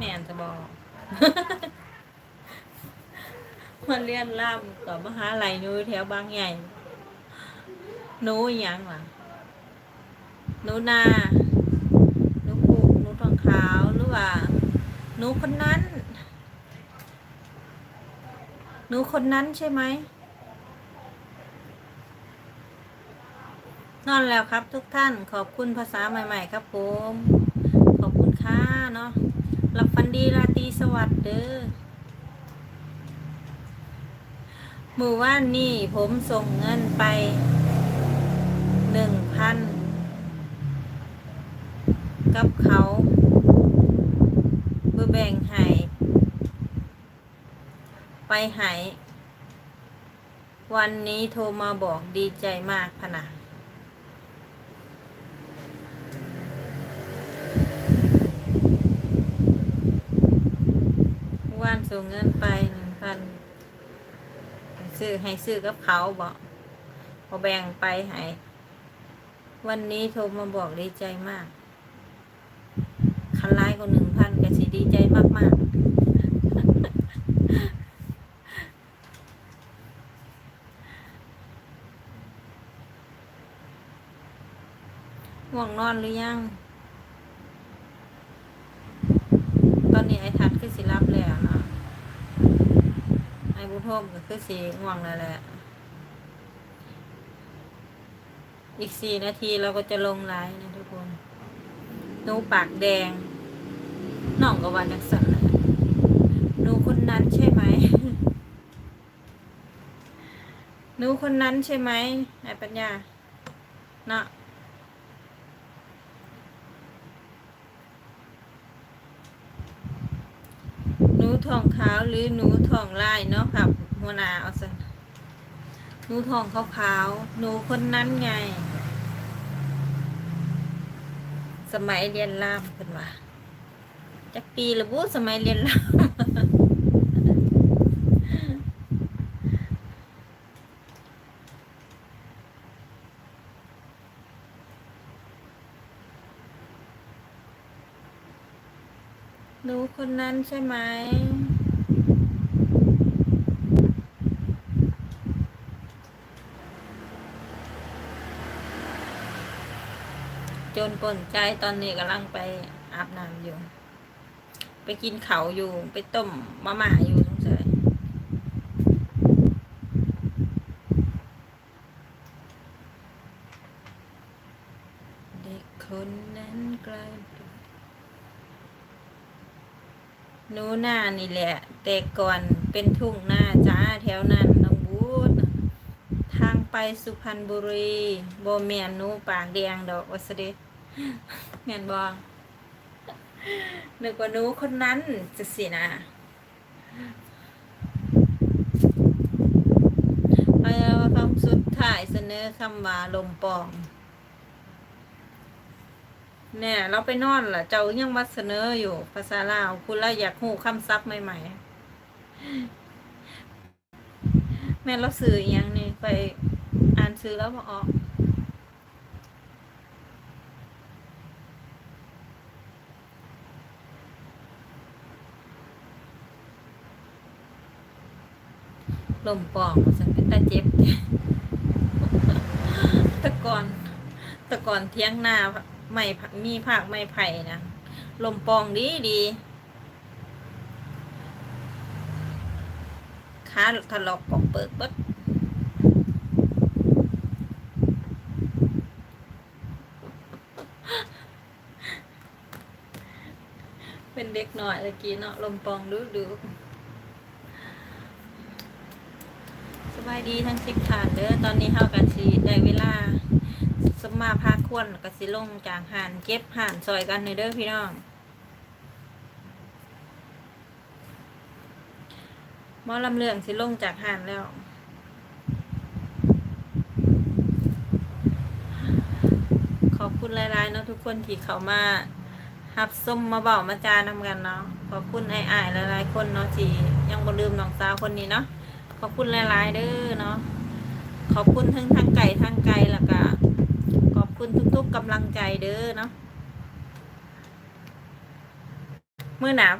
แม่นจะบอก มันเรียนล่ามกับมหาลัยนูแถวบางใหญ่นูอิหยังล่ะนูนานูผูกนูทองขาวหรือว่านูคนนั้นหนูคนนั้นใช่ไหมนอนแล้วครับทุกท่านขอบคุณภาษาใหม่ ๆ ครับผม ขอบคุณค่ะเนาะ หลับฟันดีราตรีสวัสดิ์เด้อมือว่านนี่ผมส่งเงินไปหนึ่งพันกับเขาเพื่อแบ่งให้ไปให้วันนี้โทรมาบอกดีใจมากพะนะ ว่าน ส่งเงินไปหนึ่งพันซื้อให้ซื้อกับเขาบอกพอแบ่งไปให้วันนี้โทรมาบอกดีใจมากคันไลายก็หนึ่งพันก็สิดีใจมากมากๆง่วงนอนหรือยัง ตอนนี้ไอ้ทัดคือสิรับแล้วเนาะ ไอ้บุญโฮมก็คือสีง่วงแล้วแหละ อีกสี่นาทีเราก็จะลงไลน์นะทุกคนหนูปากแดงน้องก็วันนักสันแหละหนูคนนั้นใช่ไหมหนูคนนั้นใช่ไหมไอ้ปัญญาเนาะ นูทองขาวหรือหนูทองลายเนาะค่ะหัวหนาเอาสิหนูทองขาวขาวหนูคนนั้นไง สมัยเรียนรามเป็นว่าจักปีละบูสมัยเรียนราม ห นูคนนั้นใช่ไหมจนปนใจตอนนี้กำลังไปอาบน้ำอยู่ ไปกินเขาอยู่ ไปต้มมะม่าอยู่สงสัยเด็กคนนั้นไกลตัว หนูหน้านี่แหละ แต่ก่อนเป็นทุ่งหน้าจ้าแถวนั้นน้องบูดทางไปสุพรรณบุรีโบแมนหนูปากแดงดอกวัสเดแมนบอนึกว่าหนูคนนั้นจะสินะเอาคำสุดท้ายเสนอคำว่าลมปอง เนี่ย เราไปนอนล่ะ เจ้ายังมาเสนออยู่ ภาษาลาวคุณละอยากหูคำซับใหม่ๆ แม่เราสื่ออหยังนี่ไปอ่านซื้อแล้วบอออกลมปองสันเป็นตาเจ็บแตะก่อนแต่ก่อนเที่ยงหน้า ไม่มีผักไม่ไผ่นะ ลมปองดีดีขาถลอกปอกเปิกเบิดเป็นเด็กหน่อยตะกี้เนาะลมปองดูดูสบายดีทั้งสิบฐานเด้อตอนนี้เฮากันสิได้เวลา มาพาควรกสิลงจากหานเก็บหานซอยกันในเด้อพี่น้องมอลำเลืองสิลงจากหานแล้วขอบคุณหลายๆเนาะทุกคนที่เขามาหับส้มมาเบามาจานำกันเนาะขอบคุณไอ้ายๆหลายๆคนเนาะที่ยังบ่ลืมน้องสาวคนนี้เนาะขอบคุณหลายๆเด้อเนาะขอบคุณทั้งทางไก่ทางไกลแล้วก็ ขอบคุณทุกๆกำ ลังใจเด้อเนาะเมื่อหนา